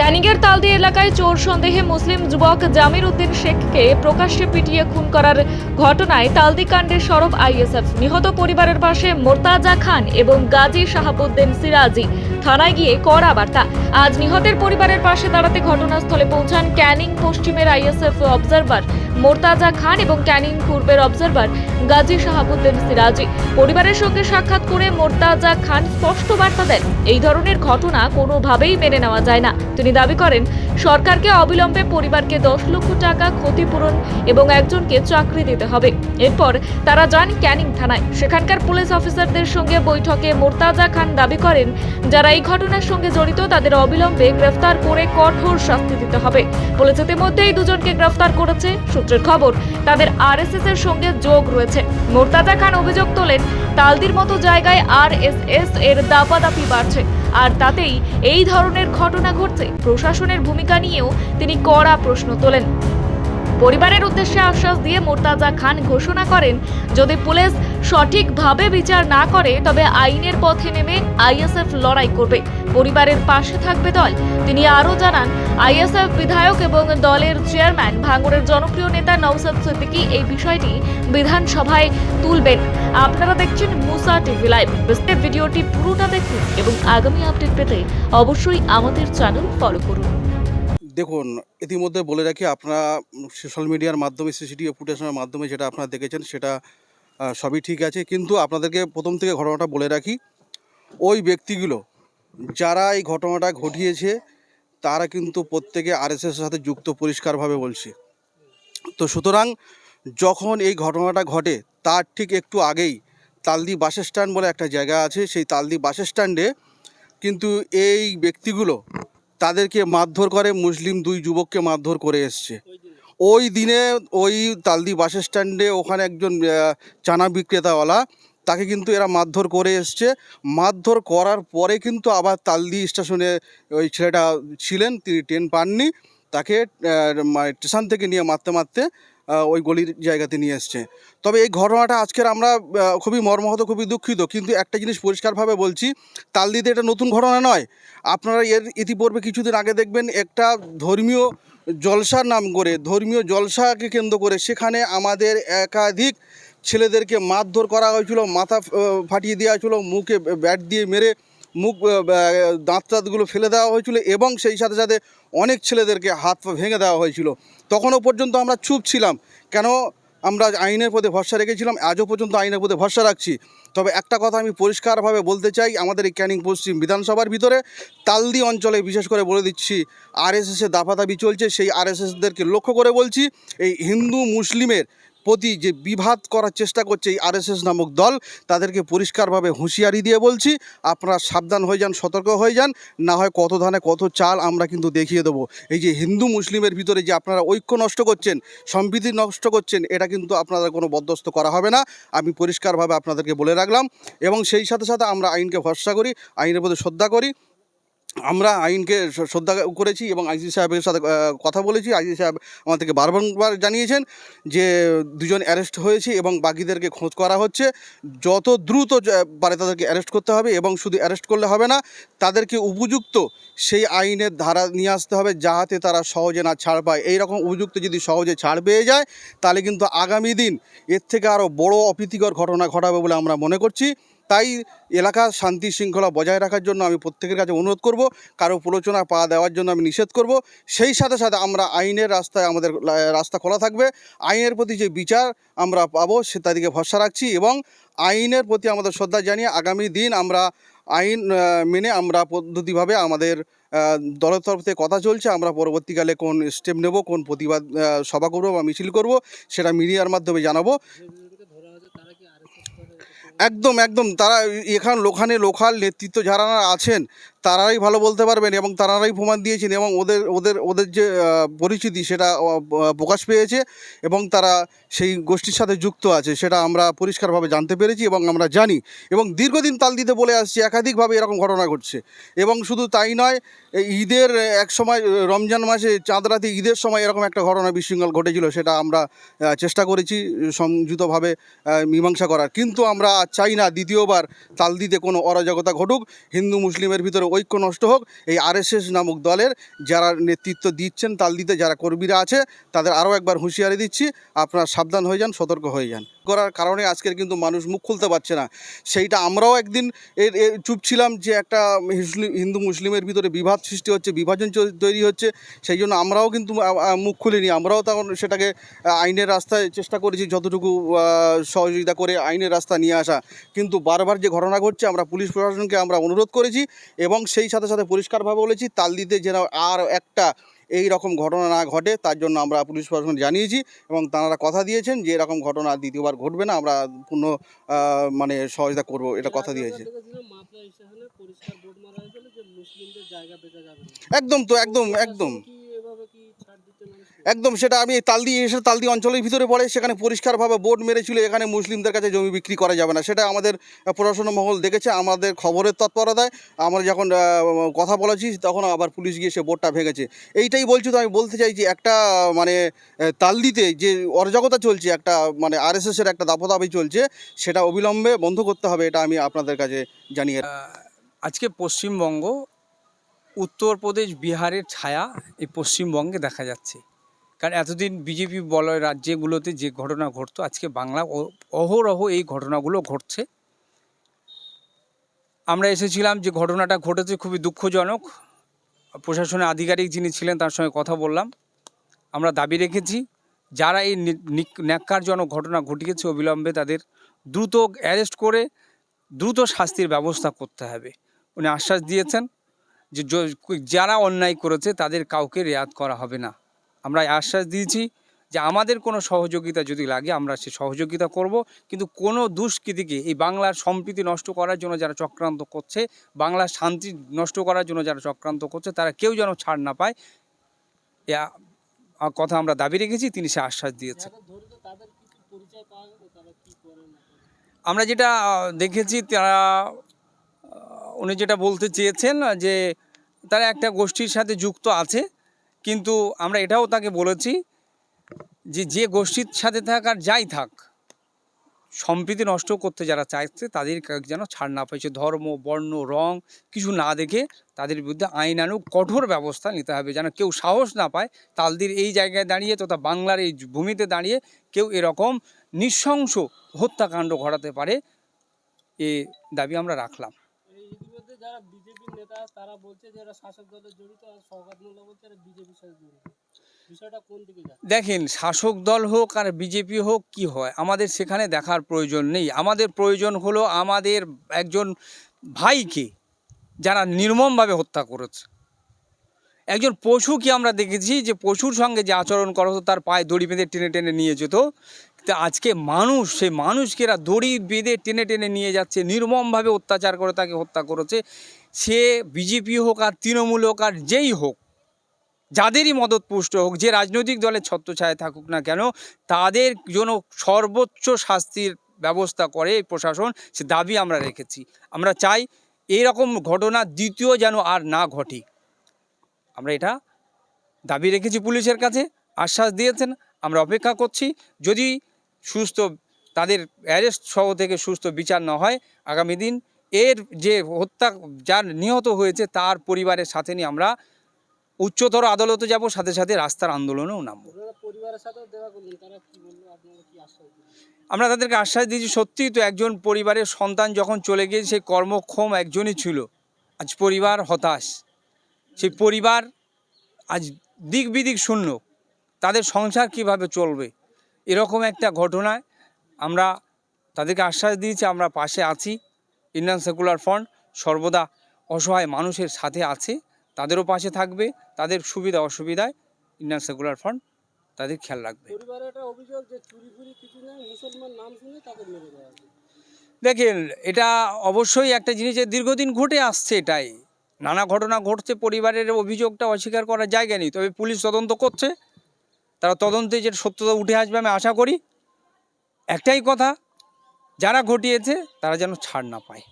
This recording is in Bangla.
ক্যানিংয়ের তালদি এলাকায় চোর সন্দেহে মুসলিম যুবক জামির উদ্দিন শেখকে প্রকাশ্যে পিটিয়ে খুন করার ঘটনায় তালদি কাণ্ডে সরব আইএসএফ। নিহত পরিবারের পাশে মোর্তাজা খান এবং গাজী শাহাবুদ্দিন সিরাজি থানায় গিয়ে কড়া বার্তা। আজ নিহতের পরিবারের পাশে দাঁড়াতে ঘটনাস্থলে পৌঁছান ক্যানিং পশ্চিমের আইএসএফ অবজারভার মোর্তাজা খান এবং ক্যানিং পূর্বের অবজারভার গাজী শাহাবুদ্দিন সিরাজি। পরিবারের সঙ্গে সাক্ষাৎ করে মোরতাজা খান স্পষ্ট বার্তা দেন, এই ধরনের ঘটনা কোনোভাবেই মেনে নেওয়া যায় না। তিনি দাবি করেন সরকারকে অবিলম্বে পরিবারকে দশ লক্ষ টাকা ক্ষতিপূরণ এবং একজনকে চাকরি দিতে হবে। এরপর তারা যান ক্যানিং থানায়। সেখানকার পুলিশ অফিসারদের সঙ্গে বৈঠকে মোর্তাজা খান দাবি করেন, যারা এই ঘটনার সঙ্গে জড়িত তাদের অবিলম্বে গ্রেফতার করে কঠোর শাস্তি দিতে হবে। পুলিশ ইতিমধ্যে এই দুজনকে গ্রেফতার করেছে। সূত্রের খবর, তাদের আরএসএস এর সঙ্গে যোগ রয়েছে। মোর্তাজা খান অভিযোগ তোলেন, তালদির মতো জায়গায় আরএসএস এর দাপাদাপি বাড়ছে। আর তাতেই এই ধরনের ঘটনা ঘটছে। প্রশাসনের ভূমিকা নিয়েও তিনি কড়া প্রশ্ন তোলেন। পরিবারের উদ্দেশ্যে আশ্বাস দিয়ে মোর্তাজা খান ঘোষণা করেন, যদি পুলিশ সঠিকভাবে বিচার না করে, তবে আইনের পথে নেমে আইএসএফ লড়াই করবে। পরিবারের পাশে থাকবে দল। তিনি আরও জানান, আইএসএফ বিধায়ক এবং দলের চেয়ারম্যান, ভাঙড়ের জনপ্রিয় নেতা নওসাদ সিদ্দিকী এই বিষয়টি বিধানসভায় তুলবেন। আপনারা দেখছেন মুসা টিভি লাইভ। ভিডিওটি পুরোটা দেখুন এবং আগামী আপডেট পেতে অবশ্যই আমাদের চ্যানেল ফলো করুন। দেখুন, ইতিমধ্যে বলে রাখি, আপনারা সোশ্যাল মিডিয়ার মাধ্যমে, সিসিটিভি ফুটেজের মাধ্যমে যেটা আপনারা দেখেছেন, সেটা সবই ঠিক আছে। কিন্তু আপনাদেরকে প্রথম থেকে ঘটনাটা বলে রাখি, ওই ব্যক্তিগুলো, যারা এই ঘটনাটা ঘটিয়েছে, তারা কিন্তু প্রত্যেকে আরএসএসের সাথে যুক্ত পরিষ্কারভাবে বলছে। তো সুতরাং, যখন এই ঘটনাটা ঘটে, তার ঠিক একটু আগেই তালদি বাস স্ট্যান্ড বলে একটা জায়গা আছে, সেই তালদি বাস স্ট্যান্ডে কিন্তু এই ব্যক্তিগুলো তাদেরকে মারধর করে, মুসলিম দুই যুবককে মারধর করে এসছে। ওই দিনে ওই তালদি বাস স্ট্যান্ডে ওখানে একজন চানা বিক্রেতাওয়ালা, তাকে কিন্তু এরা মারধর করে এসছে। মারধর করার পরে কিন্তু আবার তালদি স্টেশনে ওই ছেলেটা ছিলেন, তিনি ট্রেন পাননি। তাকে স্টেশন থেকে নিয়ে মারতে মারতে ওই গলির জায়গাতে নিয়ে এসছে তবে এই ঘটনাটা আজকের আমরা খুবই মর্মাহত, খুবই দুঃখিত। কিন্তু একটা জিনিস পরিষ্কারভাবে বলছি তালদিতে এটা নতুন ঘটনা নয়। আপনারা এর ইতিপূর্বে কিছুদিন আগে দেখবেন একটা ধর্মীয় জলসার নাম করে, ধর্মীয় জলসাকে কেন্দ্র করে সেখানে আমাদের একাধিক ছেলেদেরকে মারধর করা হয়েছিল, মাথা ফাটিয়ে দেওয়া হয়েছিল, মুখে ব্যাট দিয়ে মেরে মুখ দাঁত টাঁতগুলো ফেলে দেওয়া হয়েছিল এবং সেই সাথে সাথে অনেক ছেলেদেরকে হাত পা ভেঙে দেওয়া হয়েছিল। তখনও পর্যন্ত আমরা চুপ ছিলাম। কেন? আমরা আইনের প্রতি ভরসা রেখেছিলাম, আজও পর্যন্ত আইনের প্রতি ভরসা রাখছি। তবে একটা কথা আমি পরিষ্কারভাবে বলতে চাই, আমাদের এই ক্যানিং পশ্চিম বিধানসভার ভিতরে তালদি অঞ্চলে বিশেষ করে বলে দিচ্ছি আরএসএসের দাপাদাবি চলছে। সেই আরএসএসদেরকে লক্ষ্য করে বলছি, এই হিন্দু মুসলিমের প্রতি যে বিভাদ করার চেষ্টা করছে এই আরএসএস নামক দল, তাদেরকে পরিষ্কারভাবে হুঁশিয়ারি দিয়ে বলছি, আপনারা সাবধান হয়ে যান, সতর্ক হয়ে যান, না হয় কত ধানে কত চাল আমরা কিন্তু দেখিয়ে দেবো। এই যে হিন্দু মুসলিমের ভিতরে যে আপনারা ঐক্য নষ্ট করছেন, সম্প্রীতি নষ্ট করছেন, এটা কিন্তু আপনাদের কোনো বরদস্ত করা হবে না। আমি পরিষ্কারভাবে আপনাদেরকে বলে রাখলাম এবং সেই সাথে সাথে আমরা আইনকে ভরসা করি, আইনের প্রতি শ্রদ্ধা করি। আমরা আইনকে শ্রদ্ধা করেছি এবং আইসি সাহেবের সাথে কথা বলেছি। আইসি সাহেব আমাদেরকে বারবার জানিয়েছেন যে দুজন অ্যারেস্ট হয়েছে এবং বাকিদেরকে খোঁজ করা হচ্ছে। যত দ্রুত পারে তাদেরকে অ্যারেস্ট করতে হবে এবং শুধু অ্যারেস্ট করলে হবে না, তাদেরকে উপযুক্ত সেই আইনের ধারা নিয়ে আসতে হবে যাহাতে তারা সহজে না ছাড় পায়। এই রকম উপযুক্ত যদি সহজে ছাড় পেয়ে যায়, তাহলে কিন্তু আগামী দিন এর থেকে আরও বড় অপ্রীতিকর ঘটনা ঘটাবে বলে আমরা মনে করছি। তাই এলাকার শান্তি শৃঙ্খলা বজায় রাখার জন্য আমি প্রত্যেকের কাছে অনুরোধ করব, কারও প্রলোচনা পা দেওয়ার জন্য আমি নিষেধ করব। সেই সাথে সাথে আমরা আইনের রাস্তায় আমাদের রাস্তা খোলা থাকবে। আইনের প্রতি যে বিচার আমরা পাবো সে তাদেরকে ভরসা রাখছি এবং আইনের প্রতি আমাদের শ্রদ্ধা জানিয়ে আগামী দিন আমরা আইন মেনে আমরা পদ্ধতিভাবে আমাদের দলের তরফ থেকে কথা চলছে। আমরা পরবর্তীকালে কোন স্টেপ নেব, কোন প্রতিবাদ সভা করব বা মিছিল করব সেটা মিডিয়ার মাধ্যমে জানাব। একদম একদম। তারা এখানে লোখানে লোকাল নেতৃত্ব যারা আছেন। তারাই ভালো বলতে পারবেন এবং তারাই প্রমাণ দিয়েছেন এবং ওদের ওদের ওদের যে পরিচিতি সেটা প্রকাশ পেয়েছে এবং তারা সেই গোষ্ঠীর সাথে যুক্ত আছে সেটা আমরা পরিষ্কারভাবে জানতে পেরেছি এবং আমরা জানি এবং দীর্ঘদিন তাল দিতে বলে আসছি, একাধিকভাবে এরকম ঘটনা ঘটছে এবং শুধু তাই নয় ঈদের এক সময়, রমজান মাসে চাঁদ রাতে ঈদের সময় এরকম একটা ঘটনা বিশৃঙ্খল ঘটেছিল সেটা আমরা চেষ্টা করেছি সংযুতভাবে মীমাংসা করার। কিন্তু আমরা চাই না দ্বিতীয়বার তাল দিতে কোনো অরাজকতা ঘটুক। হিন্দু, মুসলিমের ভিতরে ঐক্য নষ্ট হোক, এই আরএসএস নামক দলের যারা নেতৃত্ব দিচ্ছেন, তাল দিতে যারা কর্মীরা আছে, তাদের আরও একবার হুঁশিয়ারি দিচ্ছি, আপনারা সাবধান হয়ে যান, সতর্ক হয়ে যান। করার কারণে আজকের কিন্তু মানুষ মুখ খুলতে পারছে না। সেইটা আমরাও একদিন এর চুপ ছিলাম যে একটা হিন্দু মুসলিমের ভিতরে বিভাদ সৃষ্টি হচ্ছে, বিভাজন তৈরি হচ্ছে, সেই জন্য আমরাও কিন্তু মুখ খুলিনি। আমরাও তখন সেটাকে আইনের রাস্তায় চেষ্টা করেছি যতটুকু সহযোগিতা করে আইনের রাস্তা নিয়ে আসা। কিন্তু বারবার যে ঘটনা ঘটছে, আমরা পুলিশ প্রশাসনকে আমরা অনুরোধ করেছি এবং সেই সাথে সাথে পরিষ্কারভাবে বলেছি, তাল দিতে যেন আর একটা এই রকম ঘটনা না ঘটে তার জন্য আমরা পুলিশ প্রশাসন জানিয়েছি এবং তারা কথা দিয়েছেন যে এরকম ঘটনা আর দ্বিতীয়বার ঘটবে না আমরা পূর্ণ মানে সহযোগিতা করব এটা কথা দিয়েছে। একদম তো একদম একদম কি এভাবে কি ছাড় দিতে মানুষকে একদম সেটা আমি তালদি এসে তালদি অঞ্চলের ভিতরে পড়ে, সেখানে পরিষ্কারভাবে বোর্ড মেরেছিল, এখানে মুসলিমদের কাছে জমি বিক্রি করা যাবে না। সেটা আমাদের প্রশাসন মহল দেখেছে, আমাদের খবরের তৎপরতায়। আমরা যখন কথা বলেছি, তখন আবার পুলিশ গিয়ে সে বোর্ডটা ভেঙেছে। এইটাই বলছি তো, আমি বলতে চাইছি একটা মানে তালদিতে যে অরাজকতা চলছে, একটা মানে আর আরএসএসের একটা দাপদাপি চলছে, সেটা অবিলম্বে বন্ধ করতে হবে, এটা আমি আপনাদের কাছে জানিয়ে আজকে পশ্চিমবঙ্গ, উত্তরপ্রদেশ, বিহারের ছায়া এই পশ্চিমবঙ্গে দেখা যাচ্ছে। কারণ এতদিন বিজেপি বলয় রাজ্যগুলোতে যে ঘটনা ঘটতো, আজকে বাংলা অহরহ এই ঘটনাগুলো ঘটছে। আমরা এসেছিলাম যে ঘটনাটা ঘটেছে খুবই দুঃখজনক। প্রশাসনের আধিকারিক যিনি ছিলেন তার সঙ্গে কথা বললাম। আমরা দাবি রেখেছি, যারা এই নিক- ন্যাক্কারজনক ঘটনা ঘটিয়েছে অবিলম্বে তাদের দ্রুত অ্যারেস্ট করে দ্রুত শাস্তির ব্যবস্থা করতে হবে। উনি আশ্বাস দিয়েছেন য- যারা অন্যায় করেছে তাদের কাউকে রেয়াত করা হবে না। আমরা আশ্বাস দিয়েছি যে আমাদের কোনো সহযোগিতা যদি লাগে আমরা সে সহযোগিতা করব। কিন্তু কোনো দুষ্কৃতিকে এই বাংলার সম্প্রীতি নষ্ট করার জন্য যারা চক্রান্ত করছে বাংলার শান্তি নষ্ট করার জন্য যারা চক্রান্ত করছে তারা কেউ যেন ছাড় না পায়। কথা আমরা দাবি রেখেছি তিনি সে আশ্বাস দিয়েছেন? আমরা যেটা দেখেছি তারা উনি যেটা বলতে চেয়েছেন যে তারা একটা গোষ্ঠীর সাথে যুক্ত আছে। কিন্তু আমরা এটাও তাকে বলেছি যে যে গোষ্ঠীর সাথে থাক আর যাই থাক, সম্প্রীতি নষ্ট করতে যারা চাইছে তাদের যেন ছাড় না পাইছে ধর্ম, বর্ণ, রং কিছু না দেখে তাদের বিরুদ্ধে আইনানুগ কঠোর ব্যবস্থা নিতে হবে, যেন কেউ সাহস না পায় তালদির এই জায়গায় দাঁড়িয়ে তথা বাংলার এই ভূমিতে দাঁড়িয়ে কেউ এরকম নৃশংস হত্যাকাণ্ড ঘটাতে পারে, এ দাবি আমরা রাখলাম। যারা বিজেপির নেতা, তারা বলছে যে শাসক দলে জড়িত আর সৌগাত মোল্লা বলছে এরা বিজেপির সাথে জড়িত। দেখেন, শাসক দল হোক আর বিজেপি হোক, কি হয়? আমাদের সেখানে দেখার প্রয়োজন নেই। আমাদের প্রয়োজন হলো আমাদের একজন ভাইকে যারা নির্মমভাবে হত্যা করেছে। একজন পশু কি আমরা দেখেছি যে পশুর সঙ্গে যে আচরণ করা হতো, তার পায়ে দড়ি বেঁধে টেনে টেনে নিয়ে যেত। কিন্তু আজকে মানুষ, সেই মানুষকে এরা দড়ি বেঁধে টেনে টেনে নিয়ে যাচ্ছে, নির্মমভাবে অত্যাচার করে তাকে হত্যা করেছে। সে বিজেপি হোক আর তৃণমূল হোক আর যেই হোক, যাদেরই মদত পুষ্ট হোক, যে রাজনৈতিক দলের ছত্রছায়া থাকুক না কেন, তাদের জন্য সর্বোচ্চ শাস্তির ব্যবস্থা করে প্রশাসন, সে দাবি আমরা রেখেছি। আমরা চাই এই রকম ঘটনা দ্বিতীয় যেন আর না ঘটে। আমরা এটা দাবি রেখেছি পুলিশের কাছে, আশ্বাস দিয়েছেন। আমরা অপেক্ষা করছি। যদি সুস্থ তাদের অ্যারেস্ট সহ থেকে সুস্থ বিচার না হয় আগামী দিন এর যে হত্যা যার নিহত হয়েছে তার পরিবারের সাথে নিয়ে আমরা উচ্চতর আদালতে যাব সাথে সাথে রাস্তার আন্দোলনেও নামবো। আমরা তাদেরকে আশ্বাস দিয়েছি সত্যিই তো একজন পরিবারের সন্তান যখন চলে গিয়ে সেই কর্মক্ষম একজনই ছিল আজ পরিবার হতাশ। সেই পরিবার আজ দিক বিদিক শূন্য। তাদের সংসার কীভাবে চলবে? এরকম একটা ঘটনায় আমরা তাদেরকে আশ্বাস দিয়েছি আমরা পাশে আছি। ইন্ডিয়ান সেকুলার ফ্রন্ট সর্বদা অসহায় মানুষের সাথে আছে তাদেরও পাশে থাকবে তাদের সুবিধা অসুবিধায় ইন্ডিয়ান সেকুলার ফ্রন্ট তাদের খেয়াল রাখবে। দেখেন এটা অবশ্যই একটা জিনিস যে দীর্ঘদিন ঘটে আসছে এটাই। নানা ঘটনা ঘটছে পরিবারের অভিযোগটা অস্বীকার করার জায়গা নেই তবে পুলিশ তদন্ত করছে। তারা তদন্তে যে সত্যতা উঠে আসবে আমি আশা করি। একটাই কথা, যারা ঘটিয়েছে তারা যেন ছাড় না পায়।